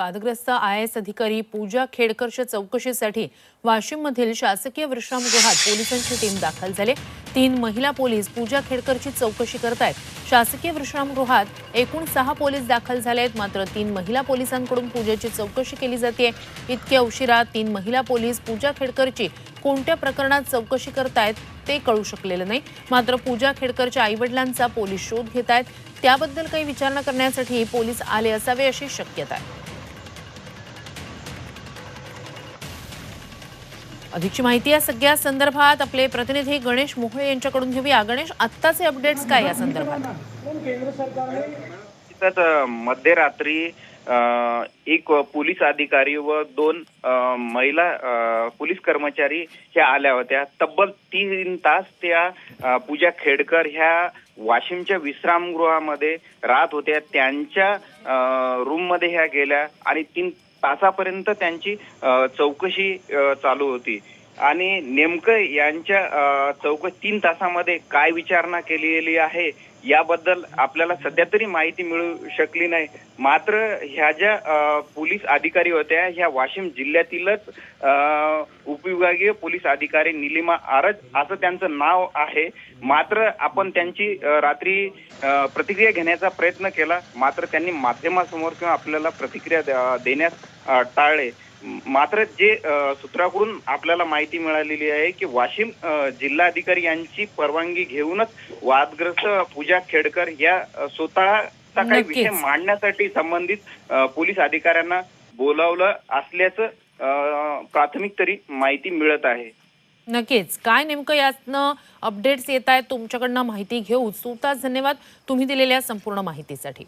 वादग्रस्त I S अधिकारी पूजा खेडकरच्या चौकशीसाठी वाशिममधील शासकीय विश्रामगृहात पोलिसांची टीम दाखल झाली. तीन महिला पोलीस पूजा खेडकरची चौकशी करतायत. शासकीय विश्रामगृहात एकूण सहा पोलीस दाखल झाले आहेत मात्र तीन महिला पोलिसांकडून पूजेची चौकशी केली जाते. इतक्या उशिरा तीन महिला पोलीस पूजा खेडकरची कोणत्या प्रकरणात चौकशी करतायत ते कळू शकलेलं नाही. मात्र पूजा खेडकरच्या आईवडिलांचा पोलीस शोध घेत आहेत त्याबद्दल काही विचारणा करण्यासाठी पोलीस आले असावे अशी शक्यता आहे. अधिकची माहिती या सगळ्या संदर्भात आपले प्रतिनिधी गणेश मोहळे यांच्याकडून घेऊया. गणेश आत्ताचे अपडेट्स काय या संदर्भात? मध्यरात्री एक पोलीस अधिकारी व दोन महिला पोलीस कर्मचारी ह्या आल्या होत्या. तब्बल तीन तास त्या पूजा खेडकर ह्या वाशिमच्या विश्रामगृहामध्ये राहत होत्या. त्यांच्या रूममध्ये ह्या गेल्या आणि तीन तासापर्यंत त्यांची चौकशी चालू होती. आणि नेमकं यांच्या चौक चौकशी तीन तासामध्ये काय विचारणा केलेली आहे याबद्दल आपल्याला सध्या तरी माहिती मिळू शकली नाही. मात्र ह्या ज्या पोलीस अधिकारी होत्या ह्या वाशिम जिल्ह्यातीलच उपविभागीय पोलीस अधिकारी निलिमा आरज असं त्यांचं नाव आहे. मात्र आपण त्यांची रात्री प्रतिक्रिया घेण्याचा प्रयत्न केला. मात्र त्यांनी माध्यमासमोर किंवा आपल्याला प्रतिक्रिया देण्यास टाळले. मात्र जे सूत्राकडून आपल्याला माहिती मिळालेली आहे की वाशिम जिल्हाधिकारी यांची परवानगी घेऊनच वादग्रस्त पूजा खेडकर या स्वतःचा काही. विषय मांडण्यासाठी संबंधित पोलीस अधिकाऱ्यांना बोलावलं असल्याचं प्राथमिक तरी माहिती मिळत आहे. नक्कीच. काय नेमकं यातनं अपडेट्स येत आहेत तुमच्याकडनं माहिती घेऊ तुर्तास धन्यवाद. तुम्ही दिलेल्या संपूर्ण माहितीसाठी.